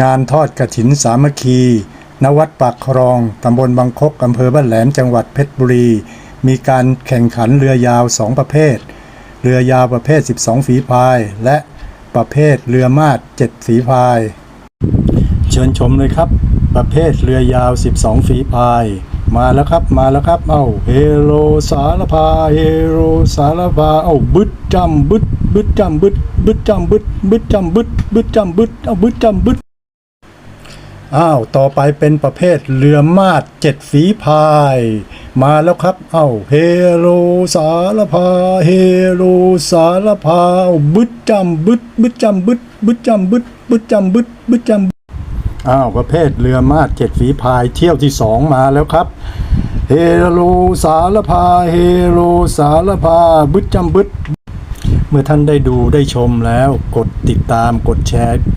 งานทอดกระถินสามัคคี ณ วัดปากครอง ตำบลบางคกอำเภอบ้านแหลม จังหวัดเพชรบุรี มีการแข่งขันเรือยาว2ประเภท เรือยาวประเภท 12 ฝีพาย และประเภทเรือมาด7ฝีพาย เชิญชมเลยครับ ประเภทเรือยาว 12 ฝีพาย มาแล้วครับ มาแล้วครับ เอ้า เฮโรสารพา เฮโรสารพา เอ้า บึดจำบึดบึดจำบึดบึดจำบึดบึดจำบึดบึดจำบึดเอาบึดจำบึด อ้าว ต่อไปเป็นประเภทเรือมาดเจ็ดฝีพาย มาแล้วครับเอ้าเฮโรสารพา เฮโรสารพาเอ้าบึดจำบึดบึดจำบึดบึดจำบึดบึดจำบึดบึดจำอ้าวประเภทเรือมาดเจ็ดฝีพายเที่ยวที่สองมาแล้วครับ เฮโลสารพา เฮโลสารพา บึดจำบึดเมื่อท่านได้ดูได้ชมแล้วกดติดตามกดแชร์